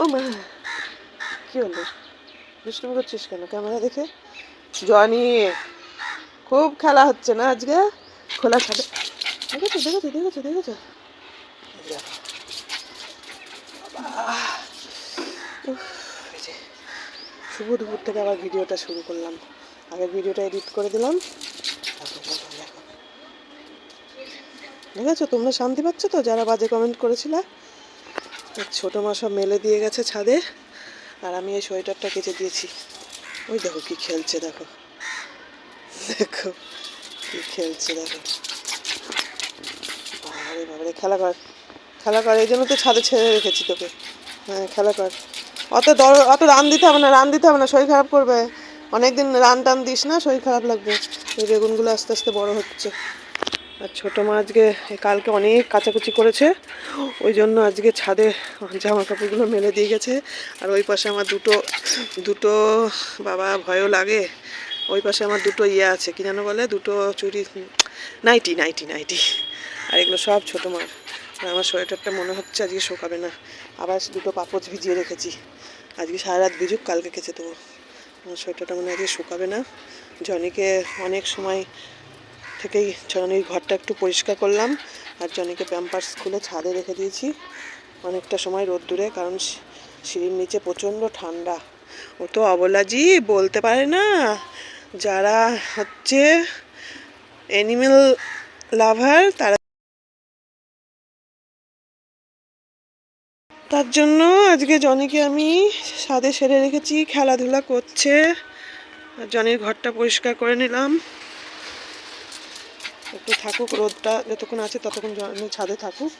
ও মা কি হলো? দুষ্টুমি করছিস কেন? ক্যামেরা দেখে? জনি, খুব খেলা হচ্ছে না আজকে? খোলা ছাদে। দেখেছ দেখেছ দেখেছ দেখেছ? শুভ দুপুর থেকে আবার ভিডিওটা শুরু করলাম। আগে ভিডিওটা এডিট করে দিলাম দেখো, দেখো, দেখো। দেখেছ তোমরা শান্তি পাচ্ছ তো? যারা বাজে কমেন্ট করেছিলে। ছোট মা সব মেলে দিয়ে গেছে ছাদে, আর আমি এই সোয়েটারটা কেচে দিয়েছি। ওই দেখো কি খেলছে, দেখো। দেখো কি খেলছে, দেখো। বাবারে বাবারে, খেলা কর খেলা কর, এই জন্য তো ছাদে ছেড়ে রেখেছি তোকে। হ্যাঁ খেলা কর। অত দর, অত রান দিতে হবে না, রান দিতে হবে না, শরীর খারাপ করবে। অনেকদিন রান টান দিস না, শরীর খারাপ লাগবে। এই বেগুনগুলো আস্তে আস্তে বড় হচ্ছে। আর ছোটো মা আজকে কালকে অনেক কাচাকুচি করেছে। ওই জন্য আজকে ছাদে জামা কাপড়গুলো মেলে দিয়ে গেছে। আর ওই পাশে আমার দুটো দুটো বাবা ভয়ও লাগে। ওই পাশে আমার দুটো ইয়ে আছে, কি যেন বলে? দুটো চুরি নাইটি নাইটি নাইটি। আর এগুলো সব ছোটো মার আমার সোয়েটারটা মনে হচ্ছে আজকে শোকাবে না। আবার দুটো পাপোচ ভিজিয়ে রেখেছি। আজকে সারা রাত ভিজুক, কালকে খেছে দেবো। আমার সোয়েটারটা মনে হয় আজকে শুকাবে না। জনিকে অনেক সময় থেকেই জনির ঘরটা একটু পরিষ্কার করলাম আর জনিকে প্যাম্পার্স খুলে ছাদে রেখে দিয়েছি। অনেকটা সময় রোদ দূরে কারণ সিঁড়ির নিচে প্রচণ্ড ঠান্ডা। ও তো অবলাজি বলতে পারে না। যারা হচ্ছে অ্যানিমেল লাভার তারা তার জন্য আজকে জনিকে আমি ছাদে সেরে রেখেছি, খেলাধুলা করছে। জনির ঘরটা পরিষ্কার করে নিলাম। একটু থাকুক, রোদটা যতক্ষণ আছে ততক্ষণ জনি ছাদে থাকুক।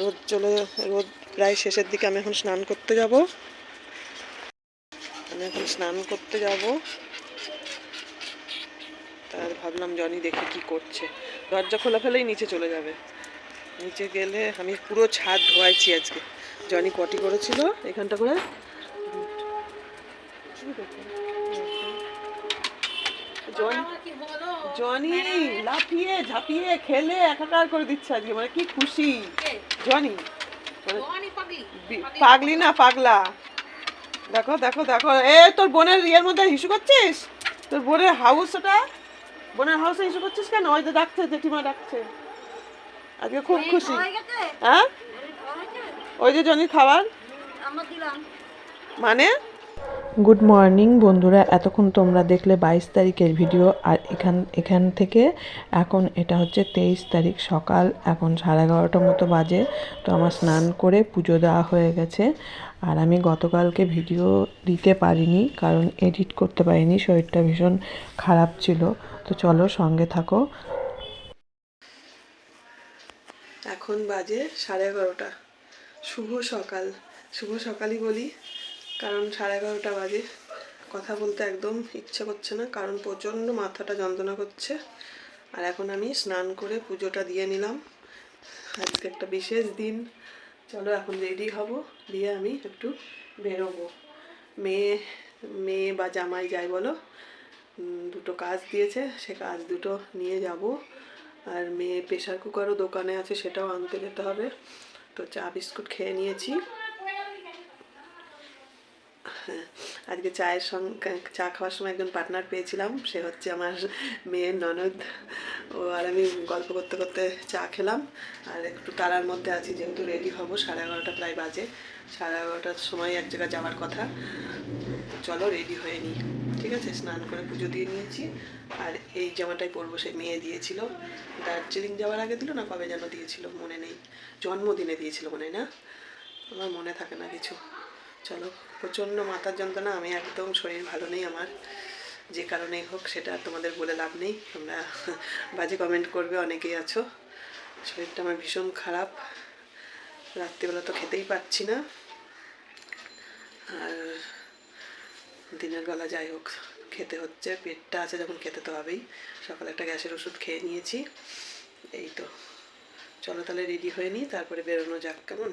রোদ চলে, রোদ প্রায় শেষের দিকে আমি এখন স্নান করতে যাব। আমি এখন স্নান করতে যাব। তার ভাবলাম জনি দেখে কি করছে। দরজা খোলা ফেলেই নিচে চলে যাবে। নিচে গেলে আমি পুরো ছাদ ধোয়াইছি আজকে। জনি পটি করেছিল এখানটা করে। জনি জনি লাফিয়ে ঝাঁপিয়ে খেলে একাকার করে দিচ্ছে আজকে মানে কি খুশি। জনি। মানে পাগলি না পাগলা। দেখো দেখো দেখো। এ তোর বোনের ইয়ের মধ্যে হিসু করছিস? তোর বোনের হাউস ওটা বোনের হাউসে হিসু করছিস কেন? ওই যে ডাকছে জেঠিমা ডাকছে। আজকে খুব খুশি। হ্যাঁ ওই যে জনির খাবার? মানে? গুড মর্নিং বন্ধুরা। এতক্ষণ তোমরা দেখলে বাইশ তারিখের ভিডিও, আর এখান এখান থেকে এখন এটা হচ্ছে তেইশ তারিখ সকাল, এখন সাড়ে এগারোটার মতো বাজে। তো আমার স্নান করে পুজো দেওয়া হয়ে গেছে, আর আমি গতকালকে ভিডিও দিতে পারিনি, কারণ এডিট করতে পারিনি, শরীরটা ভীষণ খারাপ ছিল। তো চলো সঙ্গে থাকো। এখন বাজে সাড়ে এগারোটা। শুভ সকাল। শুভ সকালই বলি। কারণ সাড়ে এগারোটা বাজে। কথা বলতে একদম ইচ্ছে করছে না, কারণ প্রচণ্ড মাথাটা যন্ত্রণা করছে। আর এখন আমি স্নান করে পুজোটা দিয়ে নিলাম। আজকে একটা বিশেষ দিন। চলো এখন রেডি হব, দিয়ে আমি একটু বেরোবো। মেয়ে মেয়ে বা জামাই যাই বলো দুটো কাজ দিয়েছে, সে কাজ দুটো নিয়ে যাব। আর মেয়ে প্রেশার কুকারও দোকানে আছে, সেটাও আনতে যেতে হবে। তো চা বিস্কুট খেয়ে নিয়েছি হ্যাঁ, আজকে চায়ের সঙ্গে, চা খাওয়ার সময় একজন পার্টনার পেয়েছিলাম, সে হচ্ছে আমার মেয়ের ননদ। ও আর আমি গল্প করতে করতে চা খেলাম, আর একটু তারার মধ্যে আছি, যেহেতু রেডি হব, সাড়ে এগারোটা প্রায় বাজে, সাড়ে এগারোটার সময় এক জায়গায় যাওয়ার কথা। চলো রেডি হয়ে নিই। ঠিক আছে? স্নান করে পুজো দিয়ে নিয়েছি, আর এই জামাটাই পরবো, সে মেয়ে দিয়েছিল। দার্জিলিং যাওয়ার আগে দিল না, কবে যেন দিয়েছিল, মনে নেই। জন্মদিনে দিয়েছিল মনে না? আমার মনে থাকে না কিছু। চলো, প্রচণ্ড মাথার যন্ত্রণা, আমি একদম শরীর ভালো নেই আমার। যে কারণেই হোক, সেটা তোমাদের বলে লাভ নেই। তোমরা বাজে কমেন্ট করবে, অনেকেই আছো। শরীরটা আমার ভীষণ খারাপ। রাত্রিবেলা তো খেতেই পাচ্ছি না। আর দিনের বেলা যাই হোক, খেতে হচ্ছে। পেটটা আছে যখন খেতে তো হবেই। সকালে একটা গ্যাসের ওষুধ খেয়ে নিয়েছি। এই তো। চলো তাহলে রেডি হয়ে নিই, তারপরে বেরোনো যাক, কেমন?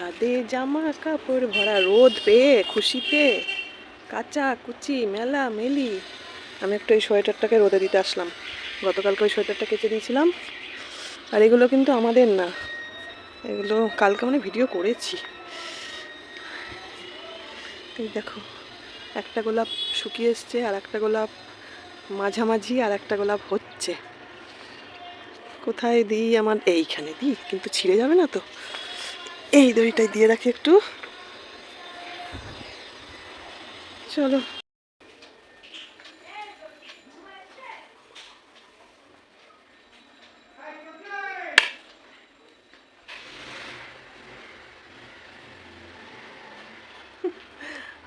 ছাদে জামা কাপড় ভরা রোদ পেয়ে খুশিতে কাঁচা কুচি মেলা মেলি। আমি একটু এই সোয়েটারটাকে রোদে দিতে আসলাম। গতকালকে ওই সোয়েটারটা কেচে দিয়েছিলাম। আর এগুলো কিন্তু আমাদের না। এগুলো কালকে মানে ভিডিও করেছি। এই দেখো, একটা গোলাপ শুকিয়ে এসছে, আর একটা গোলাপ মাঝামাঝি, আর একটা গোলাপ হচ্ছে। কোথায় দিই আমার? এইখানে দিই, কিন্তু ছিঁড়ে যাবে না তো? এই দড়িটাই দিয়ে রাখি একটু। চলো।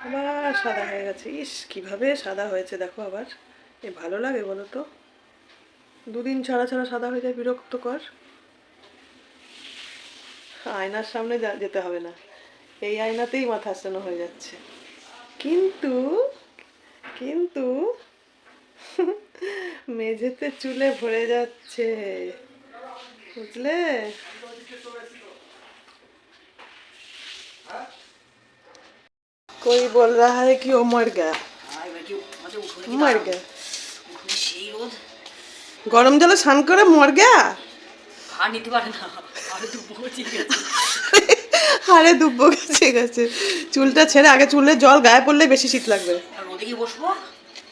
আবার সাদা হয়ে গেছে। ইস, কীভাবে সাদা হয়েছে দেখো আবার। এ ভালো লাগে বলো তো। দুদিন ছাড়া ছাড়া সাদা হয়ে যায় বিরক্তকর। আয়নার সামনে যা- যেতে হবে না এই আয়নাতেই মাথা আসানো হয়ে যাচ্ছে কিন্তু কিন্তু মেঝেতে চুলে ভরে যাচ্ছে বুঝলে कोई बोल रहा है कि वो मर गया আর এবার কি আমাদের উঠোনে কি मर দাঁড়াবো? गया উঠোনে সেই রোদ গরম জলে স্নান করে মর গেয়া আর নিতে পারে না আরে দুব্বো গেছে গেছে। চুলটা ছেড়ে আগে চুলে জল গায়ে পড়লে বেশি শীত লাগবে। আর বসবো?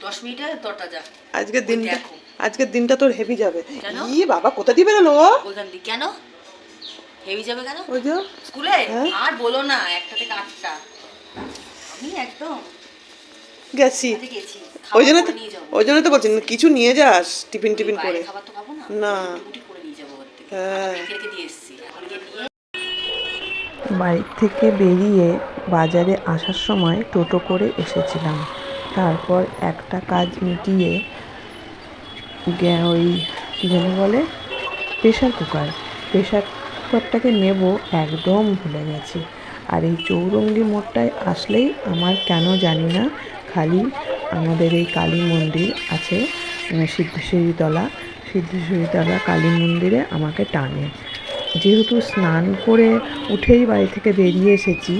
দশ মিনিটে দরটা যা। আজকের দিনটা। আজকের দিনটা তোর হেভি যাবে। কেন? ই বাবা কোথা দিয়ে বেরোলো? দিয়ে। কেন? হেভি যাবে কেন? ওই যে স্কুলে? হ্যাঁ। আর বলো না একটা থেকে আটটা। আমি একদম গেছি। ওই জন্য তো ওই জন্য তো বলছি কিছু নিয়ে যাস টিফিন টিফিন করে। খাবার তো খাব না। না। হ্যাঁ। দিয়ে এসেছি। বাড়ি থেকে বেরিয়ে বাজারে আসার সময় টোটো করে এসেছিলাম। তারপর একটা কাজ মিটিয়ে ওই কী যেন বলে প্রেশার কুকার প্রেশার কুকারটাকে নেব একদম ভুলে গেছি। আর এই চৌরঙ্গি মোড়টায় আসলেই আমার কেন জানি না, খালি আমাদের এই কালী মন্দির আছে সিদ্ধেশ্বরীতলা। সিদ্ধেশ্বরীতলা কালী মন্দিরে আমাকে টানে। যেহেতু স্নান করে উঠেই বাড়ি থেকে বেরিয়ে এসেছি,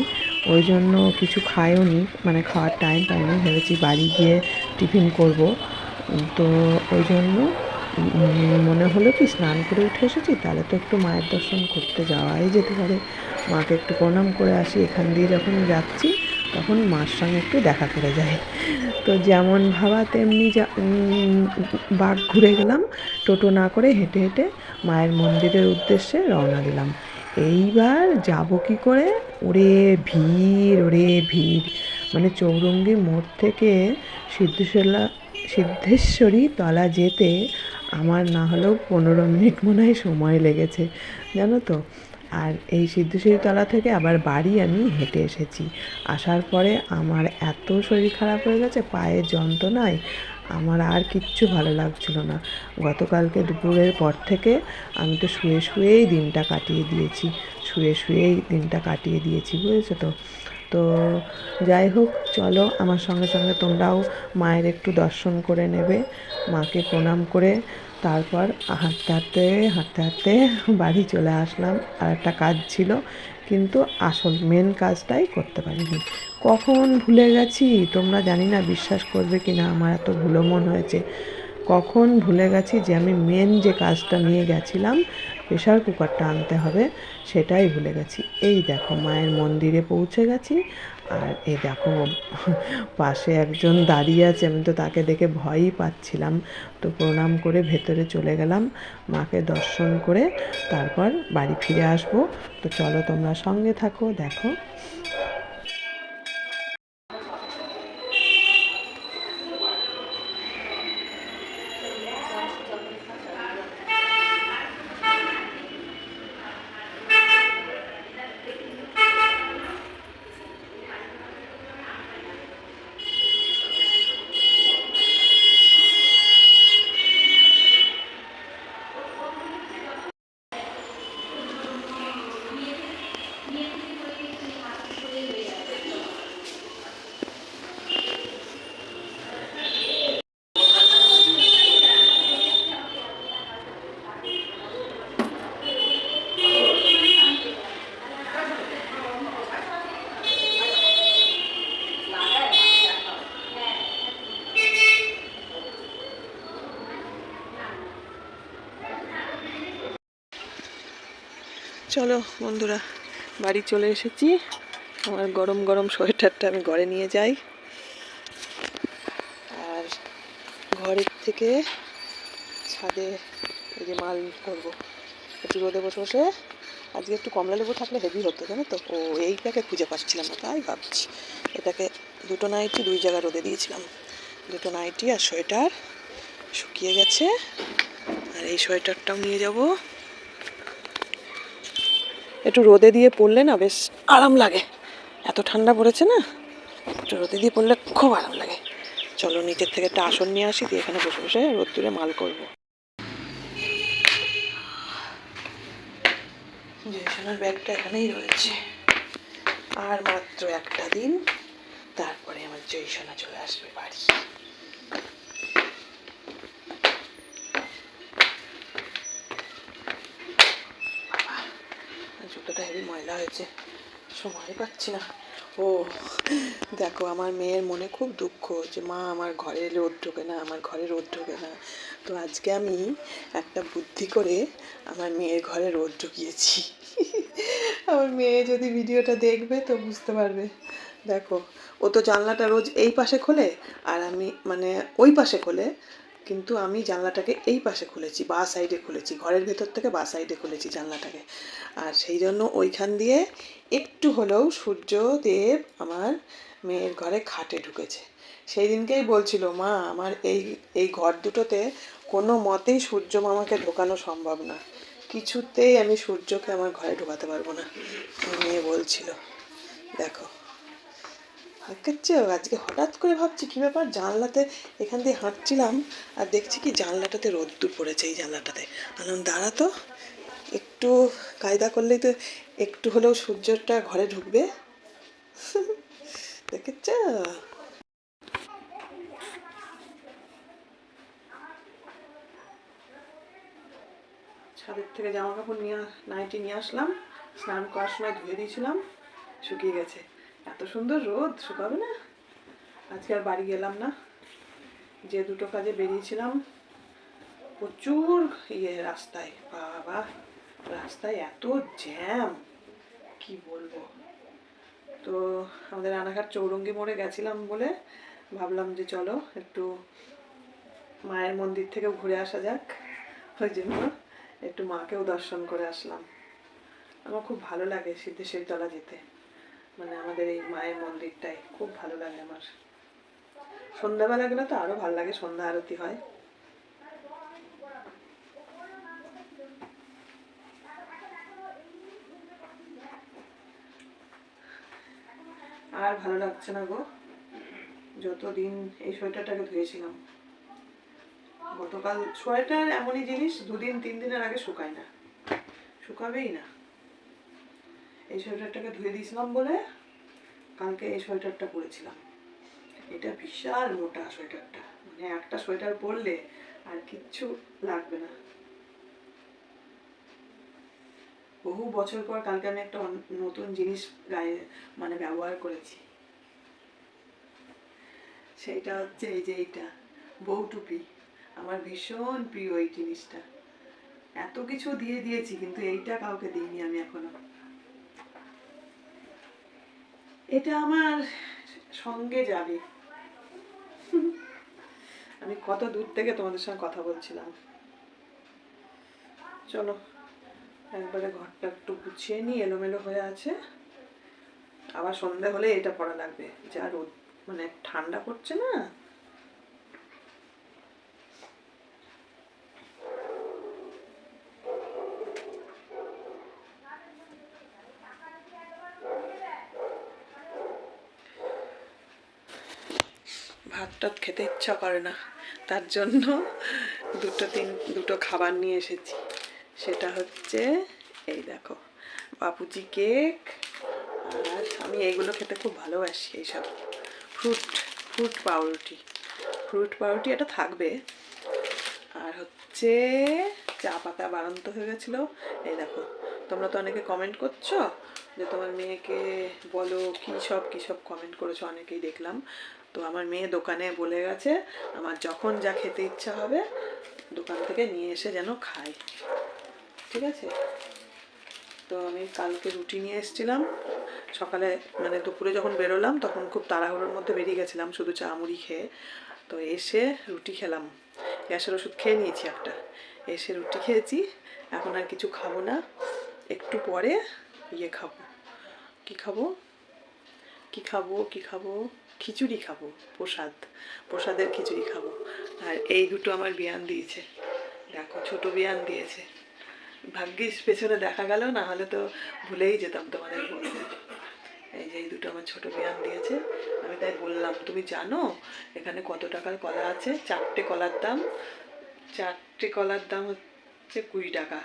ওই জন্য কিছু খায়ও নি মানে খাওয়ার টাইম পাইনি ভেবেছি বাড়ি গিয়ে টিফিন করব। তো ওই জন্য মনে হলো কি স্নান করে উঠে এসেছি, তাহলে তো একটু মায়ের দর্শন করতে যাওয়াই যেতে পারে। মাকে একটু প্রণাম করে আসি, এখান দিয়ে যখন যাচ্ছি তখন মার সঙ্গে একটু দেখা করে যায়। তো যেমন ভাবা, তেমনি যা বাঘ ঘুরে গেলাম। টোটো না করে হেঁটে হেঁটে মায়ের মন্দিরের উদ্দেশ্যে রওনা দিলাম। এইবার যাব কি করে? ওরে ভিড় ওরে ভিড়। মানে চৌরঙ্গি মোড় থেকে সিদ্ধেশ্বরা সিদ্ধেশ্বরী তলা যেতে আমার না হলেও পনেরো মিনিট মনে হয় সময় লেগেছে। জানো তো? আর এই সিদ্ধেশ্বরী তলা থেকে আবার বাড়ি আমি হেঁটে এসেছি। আসার পরে আমার এত শরীর খারাপ হয়ে গেছে পায়ের যন্ত্রণায় আমার আর কিচ্ছু ভালো লাগছিল না। গতকালকে দুপুরের পর থেকে আমি তো শুয়ে শুয়েই দিনটা কাটিয়ে দিয়েছি, শুয়ে শুয়েই দিনটা কাটিয়ে দিয়েছি, বুঝেছ তো? তো যাই হোক, চলো আমার সঙ্গে সঙ্গে তোমরাও মায়ের একটু দর্শন করে নেবে, মাকে প্রণাম করে তারপর হাঁটতে হাঁটতে হাঁটতে হাঁটতে বাড়ি চলে আসলাম। আর একটা কাজ ছিল, কিন্তু আসল মেন কাজটাই করতে পারিনি। কখন ভুলে গেছি? তোমরা জানি না বিশ্বাস করবে কি না আমার এত ভুলো মন হয়েছে। কখন ভুলে গেছি যে আমি মেন যে কাজটা নিয়ে গেছিলাম প্রেশার কুকারটা আনতে হবে, সেটাই ভুলে গেছি। এই দেখো মায়ের মন্দিরে পৌঁছে গেছি, আর এই দেখো পাশে একজন দাঁড়িয়ে আছে, আমি তো তাকে দেখে ভয়ই পাচ্ছিলাম। তো প্রণাম করে ভেতরে চলে গেলাম, মাকে দর্শন করে তারপর বাড়ি ফিরে আসব। তো চলো তোমরা সঙ্গে থাকো, দেখো। চলো বন্ধুরা, বাড়ি চলে এসেছি। আমার গরম গরম সোয়েটারটা আমি ঘরে নিয়ে যাই। আর ঘরের থেকে ছাদে এই যে মাল করব একটু রোদে বসে বসে। আজকে একটু কমলা লেবু থাকলে হেভি হতো, জানো তো? ও, এইটাকে খুঁজে পাচ্ছিলাম না, তাই ভাবছি। এটাকে দুটো নাইটি দুই জায়গায় রোদে দিয়েছিলাম। দুটো নাইটি আর সোয়েটার শুকিয়ে গেছে। আর এই সোয়েটারটাও নিয়ে যাব। একটু রোদে দিয়ে পড়লে না বেশ আরাম লাগে। এত ঠান্ডা পড়েছে না, একটু রোদে দিয়ে পড়লে খুব আরাম লাগে। চলো নিচের থেকে একটা আসন নিয়ে আসি, দিয়ে এখানে বসে বসে রোদ তুলে মাল করব। জয়সোনার ব্যাগটা এখানেই রয়েছে। আর মাত্র একটা দিন, তারপরে আমার জয়সোনা চলে আসবে বাড়ি বাবা, ময়লা হয়েছে। সময় পাচ্ছি না। ও, দেখো আমার মেয়ের মনে খুব দুঃখ যে মা আমার ঘরে রোদ ঢোকে না, আমার ঘরে রোদ ঢোকে না। তো আজকে আমি একটা বুদ্ধি করে আমার মেয়ের ঘরে রোদ ঢুকিয়েছি। আমার মেয়ে যদি ভিডিওটা দেখবে তো বুঝতে পারবে। দেখো, ও তো জানলাটা রোজ এই পাশে খোলে আর আমি মানে ওই পাশে খোলে। কিন্তু আমি জানলাটাকে এই পাশে খুলেছি, বা সাইডে খুলেছি, ঘরের ভেতর থেকে বা সাইডে খুলেছি জানলাটাকে। আর সেই জন্য ওইখান দিয়ে একটু হলেও সূর্যদেব আমার মেয়ের ঘরে খাটে ঢুকেছে। সেই দিনকেই বলছিল, মা, আমার এই এই ঘর দুটোতে কোনো মতেই সূর্য মামাকে ঢোকানো সম্ভব না। কিছুতেই আমি সূর্যকে আমার ঘরে ঢোকাতে পারব না। মেয়ে বলছিল। দেখো দেখছ আজকে হঠাৎ করে ভাবছি কী ব্যাপার, জানলাতে এখান দিয়ে হাঁটছিলাম আর দেখছি কি জানলাটাতে রোদ্দুর পড়েছে এই জানলাটাতে। আনন্দ দাঁড়া তো, একটু কায়দা করলেই তো একটু হলেও সূর্যটা ঘরে ঢুকবে। দেখেছ? ছাদের থেকে জামা কাপড় নিয়ে, নাইটি নিয়ে আসলাম, স্নান করার সময় ধুয়ে দিয়েছিলাম, শুকিয়ে গেছে। এত সুন্দর রোদ, শুকাবে না? আজকে আর বাড়ি গেলাম না। যে দুটো কাজে বেরিয়েছিলাম, প্রচুর ইয়ে রাস্তায়। বাবা, রাস্তায় এত জ্যাম, কি বলব? তো আমাদের রানাঘাট চৌরঙ্গি মোড়ে গেছিলাম বলে ভাবলাম যে চলো একটু মায়ের মন্দির থেকেও ঘুরে আসা যাক। ওই জন্য একটু মাকেও দর্শন করে আসলাম। আমার খুব ভালো লাগে সিদ্ধেশ্বরী তলা যেতে। মানে আমাদের এই মায়ের মন্দিরটাই। খুব ভালো লাগে আমার। সন্ধ্যাবেলা গেলে তো আরও ভালো লাগে, সন্ধ্যা আরতি হয়। আর ভালো লাগছে না গো। যতদিন এই সোয়েটারটাকে ধুয়েছিলাম। গতকাল, সোয়েটার এমনই জিনিস, দুদিন, তিন দিনের আগে শুকায় না। শুকাবেই না। এই সোয়েটারটাকে ধুয়ে দিয়েছিলাম বলে কালকে এই সোয়েটারটা পরেছিলাম। এটা বিশাল মোটা সোয়েটারটা। মানে একটা সোয়েটার পরলে আর কিচ্ছু লাগবে না। বহু বছর পর কালকে আমি একটা নতুন জিনিস গায়ে মানে ব্যবহার করেছি। সেইটা হচ্ছে এই যে এইটা, বউ টুপি। আমার ভীষণ প্রিয় এই জিনিসটা। এত কিছু দিয়ে দিয়েছি, কিন্তু এইটা কাউকে দিইনি আমি এখনও। এটা আমার সঙ্গে যাবে। আমি কত দূর থেকে তোমাদের সঙ্গে কথা বলছিলাম। চলো, একবারে ঘরটা একটু গুছিয়ে নিই, এলোমেলো হয়ে আছে। আবার সন্ধে হলে এটা পড়া লাগবে। যা রোদ মানে ঠান্ডা পড়ছে না টাত খেতে ইচ্ছা করে না। তার জন্য দুটো তিন, দুটো খাবার নিয়ে এসেছি। সেটা হচ্ছে এই দেখো, বাপুজি কেক আর আমি এইগুলো খেতে খুব ভালোবাসি এইসব। ফ্রুট ফ্রুট পাউরুটি। ফ্রুট পাউরুটি এটা থাকবে। আর হচ্ছে চা পাতা বাড়ন্ত হয়ে গেছিল। এই দেখো, তোমরা তো অনেকে কমেন্ট করছ যে তোমার মেয়েকে বলো কী সব কী সব কমেন্ট করেছ, অনেকেই দেখলাম। তো আমার মেয়ে দোকানে বলে গেছে, আমার যখন যা খেতে ইচ্ছা হবে, দোকান থেকে নিয়ে এসে যেন খাই। ঠিক আছে? তো আমি কালকে রুটি নিয়ে এসেছিলাম। সকালে মানে দুপুরে যখন বেরোলাম, তখন খুব তাড়াহুড়োর মধ্যে বেরিয়ে গেছিলাম শুধু চা মুড়ি খেয়ে। তো এসে রুটি খেলাম। গ্যাসের ওষুধ খেয়ে নিয়েছি একটা। এসে রুটি খেয়েছি। এখন আর কিছু খাব না। একটু পরে ইয়ে খাব। কি খাব? কি খাব? কি খাব? খিচুড়ি খাব, প্রসাদ, প্রসাদের খিচুড়ি খাব। আর এই দুটো আমার বিয়ান দিয়েছে। দেখো, ছোট বিয়ান দিয়েছে। ভাগ্যিস পেছনে দেখা গেল, না হলে তো ভুলেই যেতাম তোমাদের বলতে। এই যে এই দুটো আমার ছোট বিয়ান দিয়েছে, আমি তাই বললাম, তুমি জানো এখানে কত টাকার কলা আছে? চারটে কলার দাম। চারটে কলার দাম হচ্ছে কুড়ি টাকা।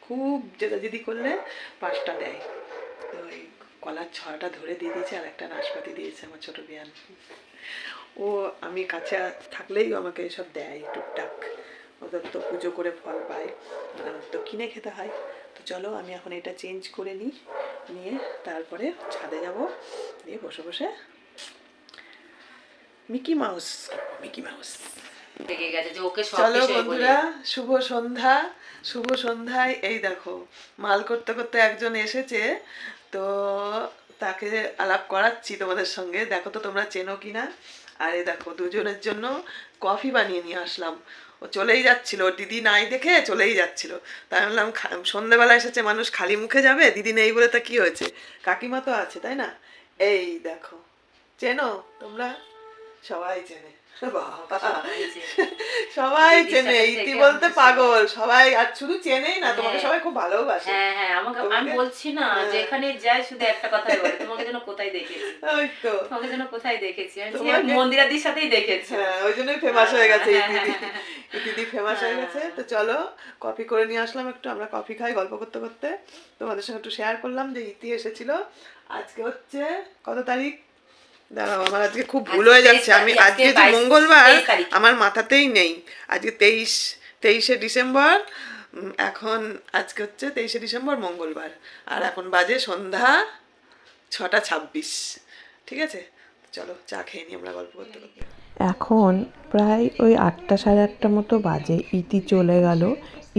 খুব জেদাজেদি করলে পাঁচটা দেয়। তো এই কলার ছড়াটা ধরে দিয়ে দিয়েছে আর একটা নাশপাতি দিয়েছে আমার ছোট বিয়ান। ও আমি কাছে থাকলেই আমাকে এসব দেয় টুকটাক। ওদের তো পুজো করে ফল পায়। আর তো কিনে খেতে হয়। তো চলো আমি এখন এটা চেঞ্জ করে নিই। নিয়ে তারপরে ছাদে যাব। দিয়ে বসে বসে মিকি মাউস মিকি মাউস সব চলো বন্ধুরা শুভ সন্ধ্যা। শুভ সন্ধ্যায় এই দেখো মাল করতে করতে একজন এসেছে। তো তাকে আলাপ করাচ্ছি তোমাদের সঙ্গে। দেখো তো তোমরা চেনো কিনা? আর এই দেখো, দুজনের জন্য কফি বানিয়ে নিয়ে আসলাম। ও চলেই যাচ্ছিল দিদি নাই দেখে চলেই যাচ্ছিল। তাই বললাম সন্ধ্যেবেলা এসেছে, মানুষ খালি মুখে যাবে? দিদি নেই বলে তা কি হয়েছে? কাকিমা তো আছে, তাই না? এই দেখো, চেনো তোমরা? সবাই চেনে। সবাই চেনে ইতি বলতে পাগল। সবাই আর শুধু চেনেই না তোমাকে হ্যাঁ। সবাই খুব ভালোবাসে। হ্যাঁ হ্যাঁ আমাকে আমি বলছি না হ্যাঁ। যেখানে যাই শুধু একটা কথাই বলে তোমাকে যেন কোথায় দেখেছি? ওই তো। তোমাকে যেন কোথায় দেখেছি? আমি মন্দিরাদির সাথেই দেখেছি। হ্যাঁ ওই জন্যই ফেমাস হয়ে গেছে হ্যাঁ, দিদি। হ্যাঁ, দিদি ফেমাস হয়ে গেছে। তো চলো কফি করে নিয়ে আসলাম একটু আমরা কফি খাই গল্প করতে করতে। তোমাদের সঙ্গে একটু শেয়ার করলাম যে ইতি এসেছিল। আজকে হচ্ছে কত তারিখ? দাঁড়াও আমার আজকে খুব ভুল হয়ে যাচ্ছে। আমি আজকে যে মঙ্গলবার আমার মাথাতেই নেই। আজকে তেইশ তেইশে ডিসেম্বর এখন আজকে হচ্ছে তেইশে ডিসেম্বর মঙ্গলবার। আর এখন বাজে সন্ধ্যা ছটা ছাব্বিশ। ঠিক আছে? চলো চা খেয়ে নিই আমরা গল্প করতে করতে। এখন প্রায় ওই আটটা সাড়ে আটটা মতো বাজে ইতি চলে গেল।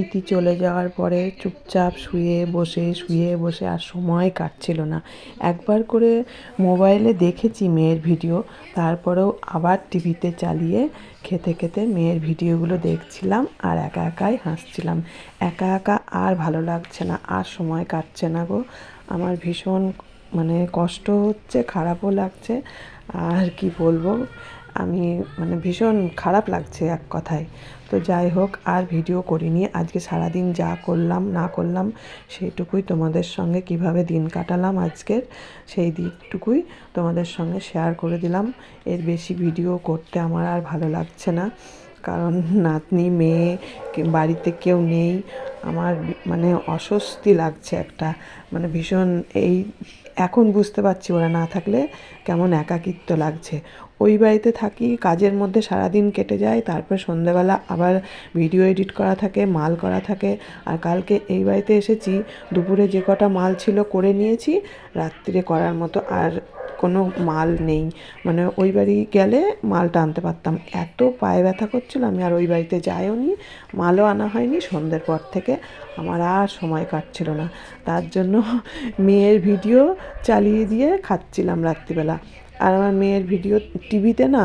ইতি চলে যাওয়ার পরে চুপচাপ শুয়ে বসে শুয়ে বসে আর সময় কাটছিল না। একবার করে মোবাইলে দেখেছি মেয়ের ভিডিও, তারপরেও আবার টিভিতে চালিয়ে খেতে খেতে মেয়ের ভিডিওগুলো দেখছিলাম আর একা একাই হাসছিলাম। একা একা আর ভালো লাগছে না, আর সময় কাটছে না গো। আমার ভীষণ মানে কষ্ট হচ্ছে, খারাপও লাগছে, আর কি বলব? আমি মানে ভীষণ খারাপ লাগছে এক কথায়। তো যাই হোক, আর ভিডিও করিনি। আজকে সারাদিন যা করলাম, না করলাম, সেইটুকুই তোমাদের সঙ্গে কীভাবে দিন কাটালাম আজকের, সেই দিকটুকুই তোমাদের সঙ্গে শেয়ার করে দিলাম। এর বেশি ভিডিও করতে আমার আর ভালো লাগছে না। কারণ নাতনি, মেয়ে বাড়িতে কেউ নেই। আমার মানে অস্বস্তি লাগছে একটা। মানে ভীষণ এই এখন বুঝতে পারছি ওরা না থাকলে কেমন একাকিত্ব লাগছে। ওই বাড়িতে থাকি, কাজের মধ্যে সারাদিন কেটে যায়, তারপর সন্ধ্যেবেলা আবার ভিডিও এডিট করা থাকে, মাল করা থাকে। আর কালকে এই বাড়িতে এসেছি, দুপুরে যে কটা মাল ছিল করে নিয়েছি রাত্রিরে করার মতো। আর কোনো মাল নেই। মানে ওই বাড়ি গেলে মালটা আনতে পারতাম। এত পায়ে ব্যথা করছিল, আমি আর ওই বাড়িতে যাইও নি মালও আনা হয়নি। সন্ধ্যের পর থেকে আমার আর সময় কাটছিল না। তার জন্য মেয়ের ভিডিও চালিয়ে দিয়ে খাচ্ছিলাম রাত্রিবেলা। আর আমার মেয়ের ভিডিও টিভিতে না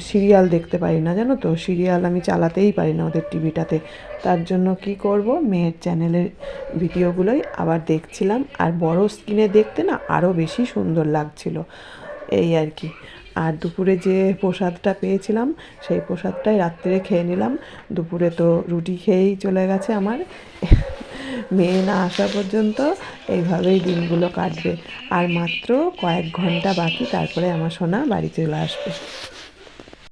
সিরিয়াল দেখতে পারি না, জানো তো? সিরিয়াল আমি চালাতেই পারি না ওদের টিভিটাতে। তার জন্য কি করব? মেয়ের চ্যানেলের ভিডিওগুলোই আবার দেখছিলাম। আর বড় স্ক্রিনে দেখতে না আরও বেশি সুন্দর লাগছিল। এই আর কি। আর দুপুরে যে প্রসাদটা পেয়েছিলাম, সেই প্রসাদটাই রাত্রে খেয়ে নিলাম। দুপুরে তো রুটি খেয়েই চলে গেছে আমার। মেয়ে না আসা পর্যন্ত এইভাবেই দিনগুলো কাটবে। আর মাত্র কয়েক ঘণ্টা বাকি, তারপরে আমার সোনা বাড়ি চলে আসবে।